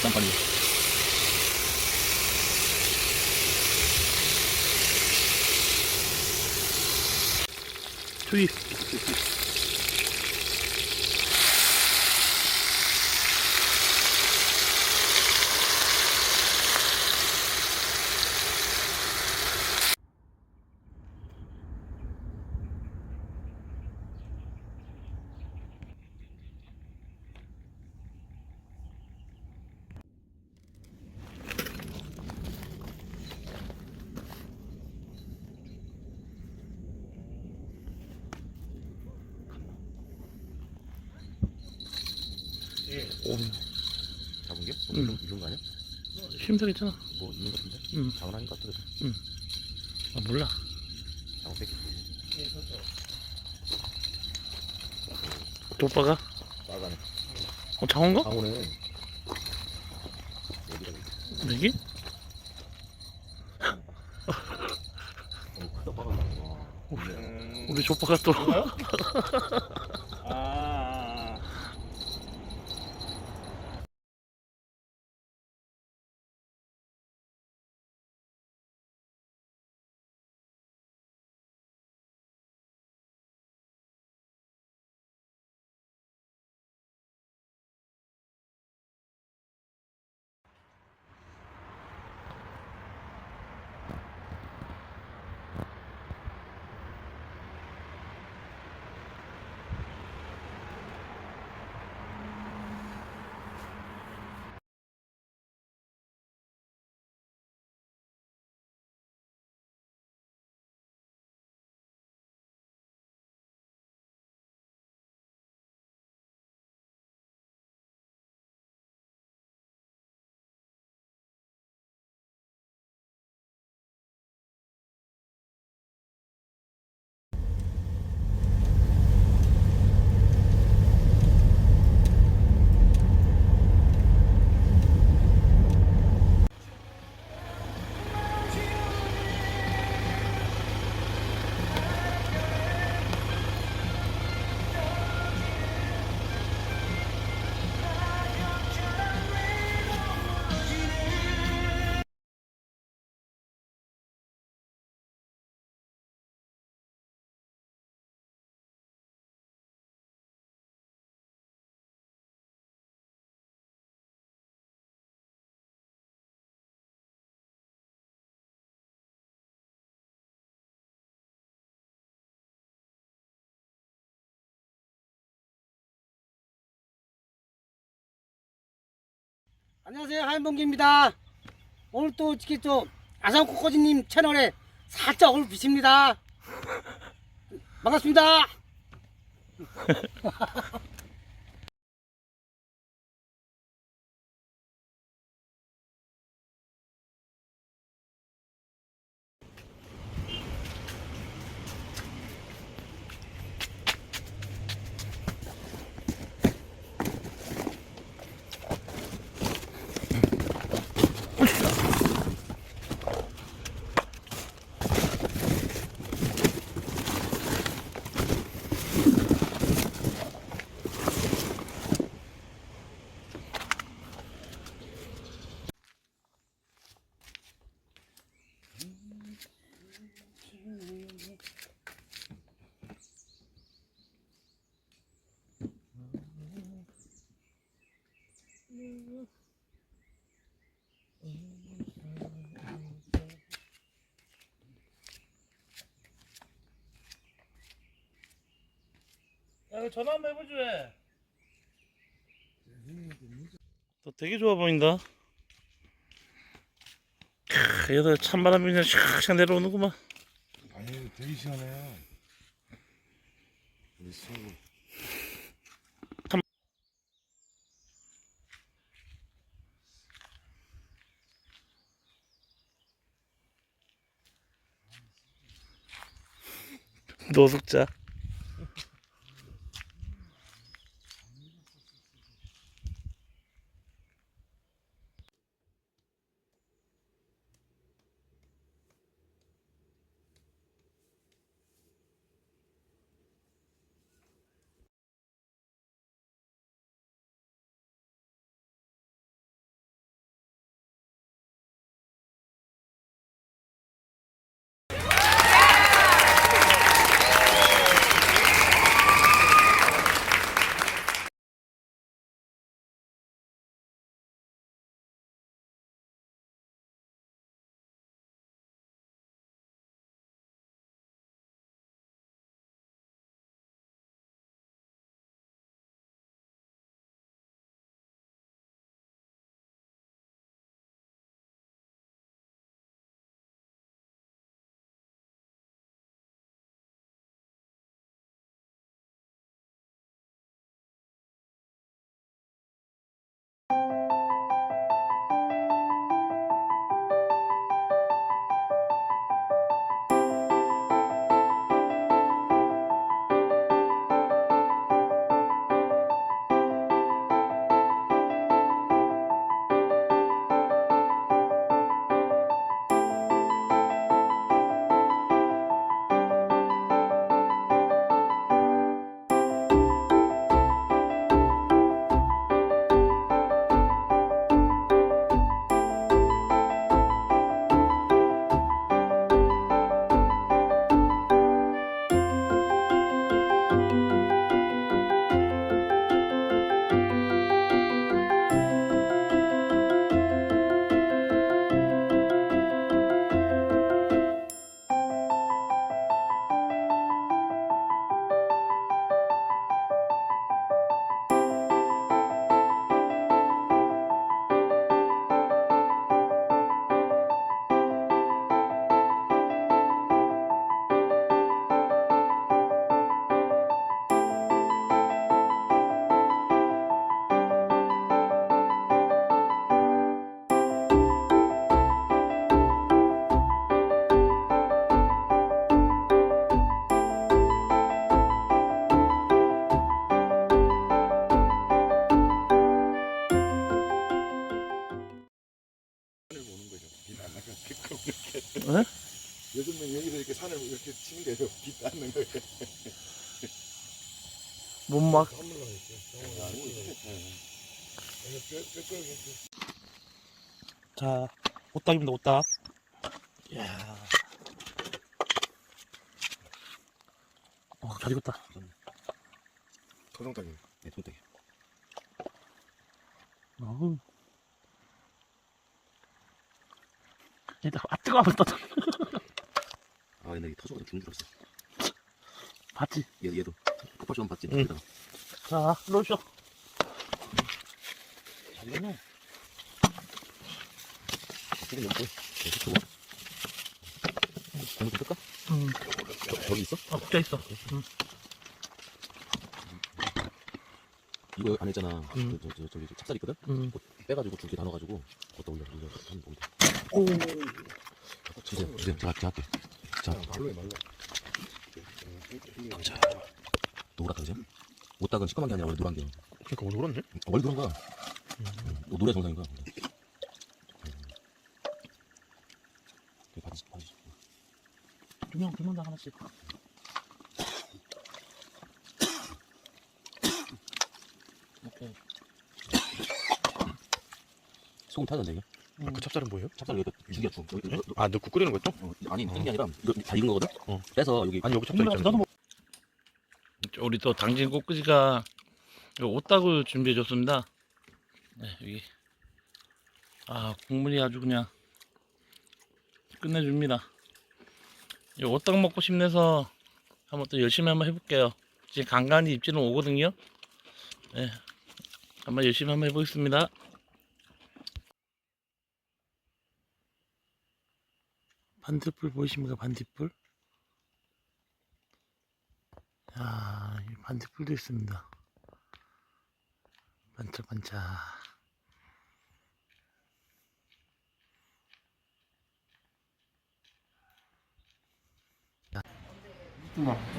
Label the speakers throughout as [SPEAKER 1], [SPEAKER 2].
[SPEAKER 1] 진짜 빨 오,
[SPEAKER 2] 잡은 게?
[SPEAKER 1] 응.
[SPEAKER 2] 뭐, 이런 거 아니야?
[SPEAKER 1] 힘들겠잖아.
[SPEAKER 2] 뭐 있는 거 같은데?
[SPEAKER 1] 응.
[SPEAKER 2] 장난하니까
[SPEAKER 1] 또아 몰라.
[SPEAKER 2] 장어 뺏기
[SPEAKER 1] 오빠가
[SPEAKER 2] 빨간에
[SPEAKER 1] 어 장어인가?
[SPEAKER 2] 장어네?
[SPEAKER 1] 여기?
[SPEAKER 2] 어거 와.
[SPEAKER 1] 우리 조빠가 또
[SPEAKER 3] 아,
[SPEAKER 4] 안녕하세요. 하얀봉기입니다. 오늘 또 이렇게 또 아산코코지님 채널에 살짝 얼굴 비칩니다. 반갑습니다
[SPEAKER 3] 전화 한번 해보지 왜?
[SPEAKER 1] 또 되게 좋아 보인다. 크, 여기다 찬바람이 그냥 샥샥 내려오는구만.
[SPEAKER 2] 아니 되게 시원해요 우리 친구
[SPEAKER 1] 노숙자.
[SPEAKER 5] 요즘은 여기서 이렇게 산을 이렇게 치는 게빛 닿는 거예요.
[SPEAKER 1] 못 막. 자 오딱입니다 오딱 이야. 어 잘 익었다.
[SPEAKER 5] 토종닭이.
[SPEAKER 2] 네, 손대기.
[SPEAKER 1] 어우 뜨거워 벌써
[SPEAKER 2] 아, 이 터져가지고 죽는 줄 알았어.
[SPEAKER 1] 봤지?
[SPEAKER 2] 얘, 얘도. 꽃밭이 봤지?
[SPEAKER 1] 응.
[SPEAKER 2] 여기다가.
[SPEAKER 1] 자 넣으쇼
[SPEAKER 2] 잘 익었네. 지금 여기 네, 좋고. 공부 좀 끌까?
[SPEAKER 1] 음,
[SPEAKER 2] 저, 저기 있어?
[SPEAKER 1] 어 붙어 있어 음.
[SPEAKER 2] 이거 안에 있잖아.
[SPEAKER 1] 응.
[SPEAKER 2] 저, 저, 저, 저기 찹쌀 있거든?
[SPEAKER 1] 음.
[SPEAKER 2] 그거 빼가지고 줄기 나눠가지고 그것도 올려. 올려.
[SPEAKER 1] 오
[SPEAKER 2] 제가, 제가 할게. 자,
[SPEAKER 5] 말로해 말로.
[SPEAKER 2] 자. 노랗다, 그지? 오딱은 시커먼 게 아니라 원래 노란 게.
[SPEAKER 1] 그러니까 오늘 그렇네
[SPEAKER 2] 원래 노란 거야. 어, 노래 정상인 거야. 바지, 바지.
[SPEAKER 1] 두명 두명 다 하나씩 오케이
[SPEAKER 2] 소금 타던데 이게?
[SPEAKER 1] 아, 그 찹쌀은 뭐예요?
[SPEAKER 2] 찹쌀 여기다 죽이야 죽. 여기, 여기,
[SPEAKER 1] 아 넣고 끓이는 거죠?
[SPEAKER 2] 어, 아니 뜬게 아니라 이거 다 익은 거거든.
[SPEAKER 1] 어.
[SPEAKER 2] 빼서 여기
[SPEAKER 1] 아니 여기 찹쌀 있잖아
[SPEAKER 2] 나도
[SPEAKER 1] 우리 또 당진 꽃끄지가 오딱을 준비해 줬습니다 네 여기 아 국물이 아주 그냥 끝내줍니다 이 오딱 먹고 싶네서 한번 또 열심히 한번 해볼게요 지금 간간히 입질은 오거든요 네 한번 열심히 한번 해보겠습니다 반딧불 보이십니까 반딧불 야, 이 반딧불도 있습니다. 반짝반짝.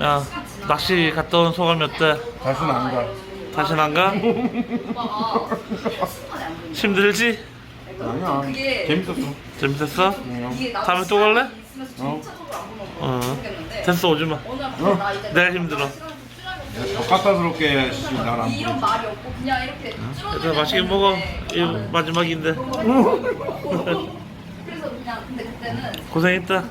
[SPEAKER 1] 야, 낚시 갔다 온 소감이 어때?
[SPEAKER 5] 다시는 안 가.
[SPEAKER 1] 다시는 안 가? 힘들지?
[SPEAKER 5] 아니야.
[SPEAKER 6] 그게
[SPEAKER 5] 재밌었어.
[SPEAKER 1] 재밌었어?
[SPEAKER 6] 이게 나도
[SPEAKER 1] 다음에 또 갈래?
[SPEAKER 6] 있으면 진짜적으로 안 보면
[SPEAKER 1] 어.
[SPEAKER 6] 모르겠는데
[SPEAKER 1] 됐어, 오지 마.
[SPEAKER 6] 오늘 갑자기 나 이제
[SPEAKER 1] 내가 힘들어.
[SPEAKER 5] 더 까다스럽게 나랑
[SPEAKER 6] 이런 말이 없고 그냥 이렇게
[SPEAKER 1] 얘들아,
[SPEAKER 6] 줄어들면
[SPEAKER 1] 맛있게 먹어.
[SPEAKER 6] 되는데.
[SPEAKER 1] 이 마지막인데.
[SPEAKER 6] 그래서 그냥 근데 그때는
[SPEAKER 1] 고생했다.